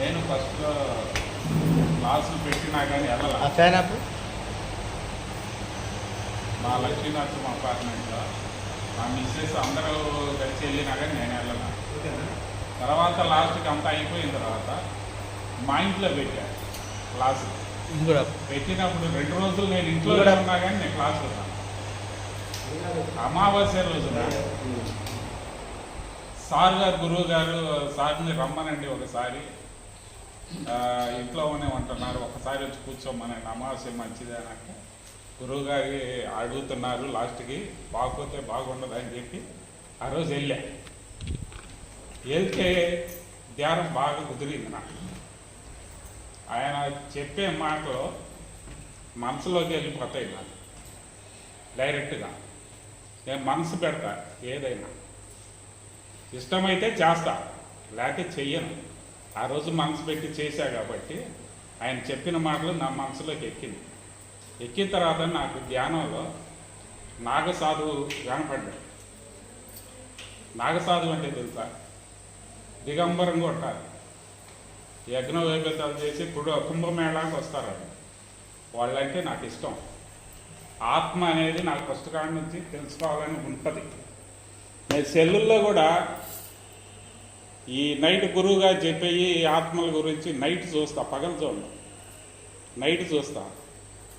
నేను ఫస్ట్ క్లాసులు పెట్టినా కానీ వెళ్ళాల. ఫ్యాన్ ఆపు. మా లక్ష్మీనరసింహ అపార్ట్మెంట్లో మా మిస్సెస్ అందరూ కలిసి వెళ్ళినా కానీ నేను వెళ్ళాల. తర్వాత లాస్ట్కి అంతా అయిపోయిన తర్వాత మా ఇంట్లో పెట్టాను క్లాసు. పెట్టినప్పుడు రెండు రోజులు నేను ఇంట్లో కూడా- ఉన్నా కానీ నేను క్లాస్ ఉన్నాను అమావాస్య రోజున సార్ గారు గురువు గారు సార్ని రమ్మనండి ఒకసారి. ఇంట్లోనే ఉంటున్నారు. ఒకసారి వచ్చి కూర్చోమనండి అమావాస్య మంచిదే అంటే గురువు గారి అడుగుతున్నారు లాస్ట్కి బాగోతే బాగుండదు అని చెప్పి ఆ రోజు వెళ్ళా. వెళ్తే ధ్యానం బాగా కుదిరింది నాకు. ఆయన చెప్పే మాటలు మనసులోకి వెళ్ళిపోతాయి నాకు. డైరెక్ట్గా. నేను మనసు పెడతా ఏదైనా. ఇష్టమైతే చేస్తా లేకపోతే చెయ్యను. ఆ రోజు మనసు పెట్టి చేశా కాబట్టి ఆయన చెప్పిన మాటలు నా మనసులోకి ఎక్కింది. ఎక్కిన తర్వాత నాకు ధ్యానంలో నాగసాధువు కనపడ్డాడు. నాగసాధువు అంటే తెలుసా? దిగంబరంగా ఉంటారు యజ్ఞ వైభవాలు చేసి కుడు కుంభమేళాకి వస్తారు వాళ్ళంటే నాకు ఇష్టం. ఆత్మ అనేది నాకు పుస్తకాల నుంచి తెలుసుకోవాలని ఉంటుంది. నేను సెల్లుల్లో కూడా ఈ నైట్ గురువుగా చెప్పేయి ఆత్మల గురించి నైట్ చూస్తా పగలు చూడండి నైట్ చూస్తా.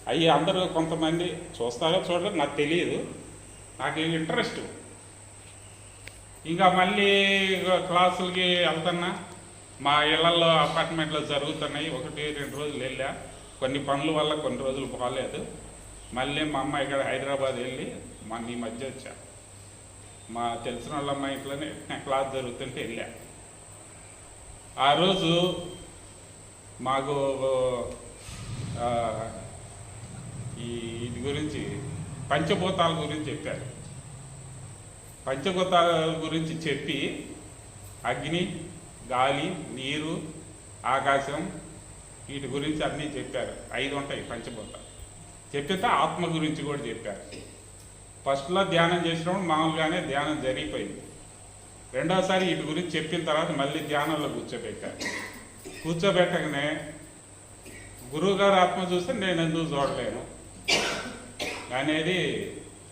అవి అందరూ కొంతమంది చూస్తారో చూడలేదు నాకు తెలియదు. నాకు ఇంట్రెస్ట్ ఇంకా మళ్ళీ క్లాసులకి వెళ్తున్నా. మా ఇళ్ళలో అపార్ట్మెంట్లో జరుగుతున్నాయి. ఒకటి రెండు రోజులు వెళ్ళా. కొన్ని పనుల వల్ల కొన్ని రోజులు బాగాలేదు మళ్ళీ మా అమ్మ ఇక్కడ హైదరాబాద్ వెళ్ళి మొన్న ఈ మధ్య వచ్చా. మా తెలిసిన వాళ్ళ అమ్మాయి ఇంట్లోనే క్లాస్ జరుగుతుంటే వెళ్ళా. ఆ రోజు మాకు ఈ ఇది గురించి పంచభూతాల గురించి చెప్పారు. పంచభూతాల గురించి చెప్పి అగ్ని గాలి నీరు ఆకాశం వీటి గురించి అన్నీ చెప్పారు. ఐదు ఉంటాయి పంచభూతాలు. చెప్పితే ఆత్మ గురించి కూడా చెప్పారు. ఫస్ట్లో ధ్యానం చేసినప్పుడు మామూలుగానే ధ్యానం జరిగిపోయింది. రెండోసారి వీటి గురించి చెప్పిన తర్వాత మళ్ళీ ధ్యానంలో కూర్చోబెట్టారు కూర్చోబెట్టగానే గురువుగారు ఆత్మ చూస్తే నేను ఎందుకు చూడలేను? అనేది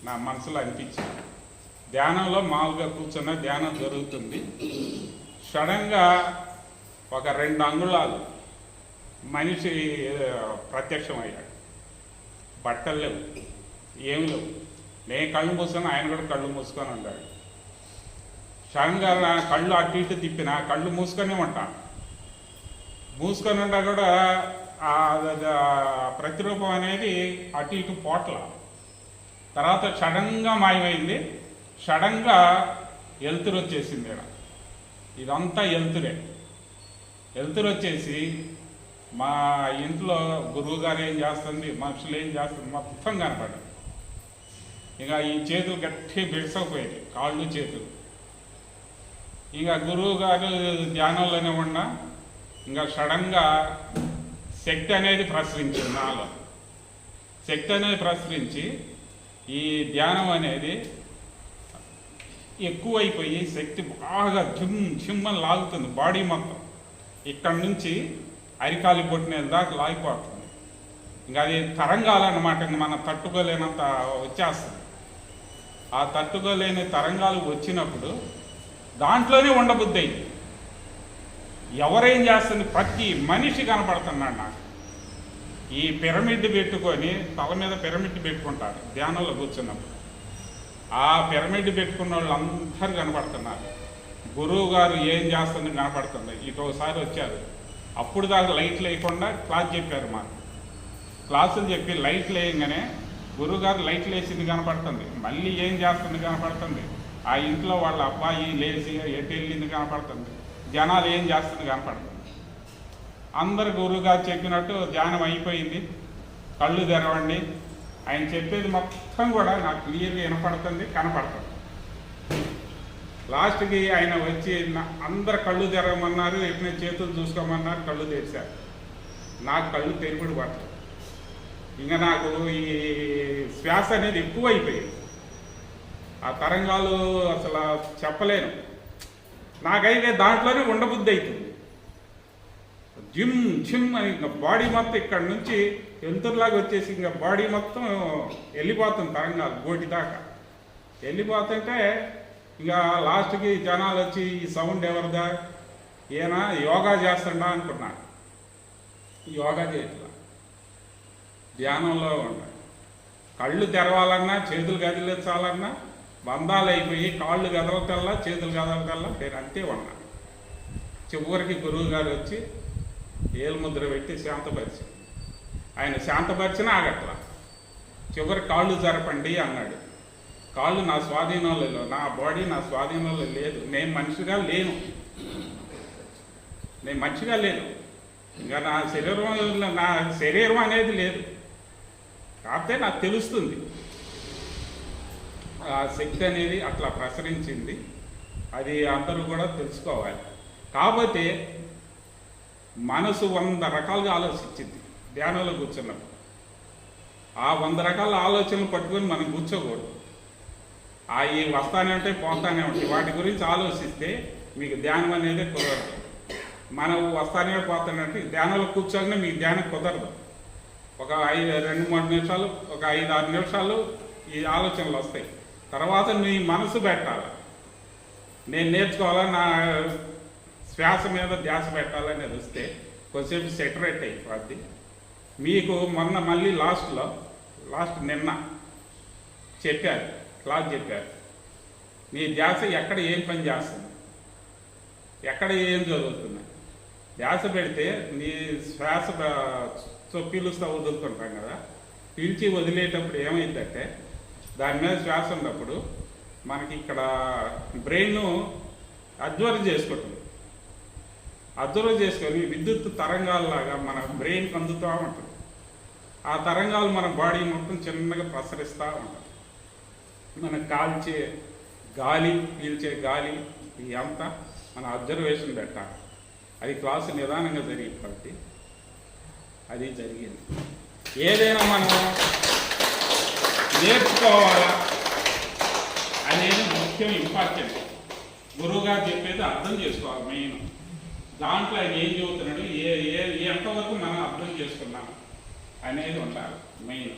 నా మనసులో అనిపించింది. ధ్యానంలో మామూలుగా కూర్చున్న ధ్యానం జరుగుతుంది. సడన్గా ఒక రెండు అంగుళాలు మనిషి ప్రత్యక్షం ప్రత్యక్షమయ్యాడు. బట్టలు లేవు ఏమి లేవు. నేను కళ్ళు మూసుకొని ఆయన కూడా కళ్ళు మూసుకొని ఉంటాడు సడన్గా నా కళ్ళు అటు ఇటు తిప్పిన కళ్ళు మూసుకొని ఉంటాను మూసుకొని ఉండా కూడా ప్రతిరూపం అనేది అటు ఇటు పోట్ల. తర్వాత సడన్గా మాయమైంది. సడన్గా ఎలుతురు వచ్చేసింది ఈడ. ఇదంతా ఎలుతురే. ఎలుతురు వచ్చేసి మా ఇంట్లో గురువు గారు ఏం చేస్తుంది మనుషులు ఏం చేస్తుంది మొత్తం కనపడ్డారు ఇక ఈ చేతులు గట్టి బిడిసకపోయాయి కాళ్ళు చేతులు. ఇక గురువు గారు ధ్యానంలోనే ఉన్నా ఇంకా సడన్గా శక్తి అనేది ప్రసరించింది నాలో. శక్తి అనేది ప్రసరించి ఈ ధ్యానం అనేది ఎక్కువైపోయి శక్తి బాగా జిమ్ జిమ్మని లాగుతుంది బాడీ మొత్తం. ఇక్కడ నుంచి అరికాలి పొట్టిన దాకా లాగిపోతుంది. ఇంకా అది తరంగాలన్నమాట ఇంక మనం తట్టుకోలేనంత వచ్చేస్తుంది ఆ తట్టుకోలేని తరంగాలు వచ్చినప్పుడు దాంట్లోనే ఉండబుద్ధి. ఎవరేం చేస్తుంది? ప్రతి మనిషి కనపడుతున్నాడు నాకు. ఈ పిరమిడ్ పెట్టుకొని తల మీద పిరమిడ్ పెట్టుకుంటారు ధ్యానంలో కూర్చున్నప్పుడు. ఆ పిరమిడ్ పెట్టుకున్న వాళ్ళు అందరు కనపడుతున్నారు. గురువు గారు ఏం చేస్తుంది? కనపడుతుంది. ఇటు ఒకసారి వచ్చారు. అప్పుడు దాకా లైట్లు వేయకుండా క్లాస్ చెప్పారు మాకు. క్లాసులు చెప్పి లైట్లు వేయంగానే గురువుగారు లైట్లు వేసింది కనపడుతుంది. మళ్ళీ ఏం చేస్తుంది? కనపడుతుంది. ఆ ఇంట్లో వాళ్ళ అబ్బాయి లేచి ఎటు వెళ్ళింది కనపడుతుంది. జనాలు ఏం చేస్తుంది కనపడుతుంది అందరు గురువుగారు చెప్పినట్టు ధ్యానం అయిపోయింది. కళ్ళు తెరవండి. ఆయన చెప్పేది మొత్తం కూడా నాకు క్లియర్గా వినపడుతుంది కనపడుతుంది. లాస్ట్కి ఆయన వచ్చి అందరు కళ్ళు తెరవమన్నారు ఎట్లా చేతులు చూసుకోమన్నారు కళ్ళు తెరిచారు. నాకు కళ్ళు తెరిపడి పడతాయి ఇంకా నాకు ఈ శ్వాస అనేది ఎక్కువ అయిపోయింది ఆ తరంగాలు అసలు చెప్పలేను. నాకైతే దాంట్లోనే ఉండబుద్ధి అవుతుంది జిమ్ జిమ్ అని ఇంకా బాడీ మొత్తం ఇక్కడ నుంచి ఎంతులాగా వచ్చేసి ఇంకా బాడీ మొత్తం వెళ్ళిపోతుంది తరంగాలు గోటి దాకా. వెళ్ళిపోతుంటే ఇంకా లాస్ట్కి జనాలు వచ్చి ఈ సౌండ్ ఎవరిదా? ఈయన యోగా చేస్తుండా అనుకున్నా యోగా చేయట్లా. ధ్యానంలో ఉండాలి. కళ్ళు తెరవాలన్నా చేతులు కదిలించాలన్నా బంధాలు అయిపోయి కాళ్ళు కదలటల్లా చేతులు కదలటల్లా నేను అంతే ఉన్నా. చివరికి గురువు గారు వచ్చి ఏలుముద్ర పెట్టి శాంతపరిచి. ఆయన శాంతపరిచినా ఆగట్లా. చివరి కాళ్ళు జరపండి అన్నాడు. కాళ్ళు నా స్వాధీనంలో నా బాడీ నా స్వాధీనంలో లేదు. నేను మనిషిగా లేను. నేను మనిషిగా లేను. ఇంకా నా శరీరం నా శరీరం అనేది లేదు. కాకపోతే నాకు తెలుస్తుంది. ఆ శక్తి అనేది అట్లా ప్రసరించింది. అది అందరూ కూడా తెలుసుకోవాలి. కాకపోతే మనసు వంద రకాలుగా ఆలోచించింది. ధ్యానంలో కూర్చున్నప్పుడు ఆ వంద రకాల ఆలోచనలు పట్టుకొని మనం కూర్చోకూడదు. ఆ ఈ వస్తానే ఉంటాయి పోతానే ఉంటాయి. వాటి గురించి ఆలోచిస్తే మీకు ధ్యానం అనేది కుదరదు. మనం వస్తానే పోతానే అంటే ధ్యానంలో కూర్చోగానే మీకు ధ్యానం కుదరదు. ఒక ఐదు రెండు మూడు నిమిషాలు ఒక ఐదు ఆరు నిమిషాలు ఈ ఆలోచనలు వస్తాయి. తర్వాత నీ మనసు పెట్టాలి. నేను నేర్చుకోవాలా నా శ్వాస మీద ధ్యాస పెట్టాలనేది వస్తే కొంచెంసేపు సెటరేట్ అయిపోద్ది. మీకు మొన్న మళ్ళీ లాస్ట్లో లాస్ట్ నిన్న చెప్పారు క్లాస్ చెప్పారు. మీ ధ్యాస ఎక్కడ ఏం పని చేస్తుంది? ఎక్కడ ఏం జరుగుతుంది? ధ్యాస పెడితే నీ శ్వాస చొప్పిలుస్తూ వదులుతుంటాం కదా. పిలిచి వదిలేటప్పుడు ఏమైందంటే దాని మీద శ్వాస ఉన్నప్పుడు మనకి ఇక్కడ బ్రెయిన్ అబ్జర్వ్ చేసుకుంటుంది అబ్జర్వ్ చేసుకొని విద్యుత్ తరంగాలలాగా మన బ్రెయిన్కి అందుతూ ఉంటుంది. ఆ తరంగాలు మన బాడీ మొత్తం చిన్నగా ప్రసరిస్తూ ఉంటుంది మనం కాల్చే గాలి పీల్చే గాలి ఇదంతా మన అబ్జర్వేషన్ పెట్టాలి అది క్లాసు నిదానంగా జరిగింది కాబట్టి అది జరిగింది. ఏదైనా మనం నేర్చుకోవాలా? అనేది ముఖ్యం ఇంపార్టెంట్ గురువుగారు చెప్పేది అర్థం చేసుకోవాలి మెయిన్. దాంట్లో ఆయన ఏం చెబుతున్నాడు? ఏ ఏ ఎంతవరకు మనం అర్థం చేసుకున్నాం అనేది ఉండాలి మెయిన్.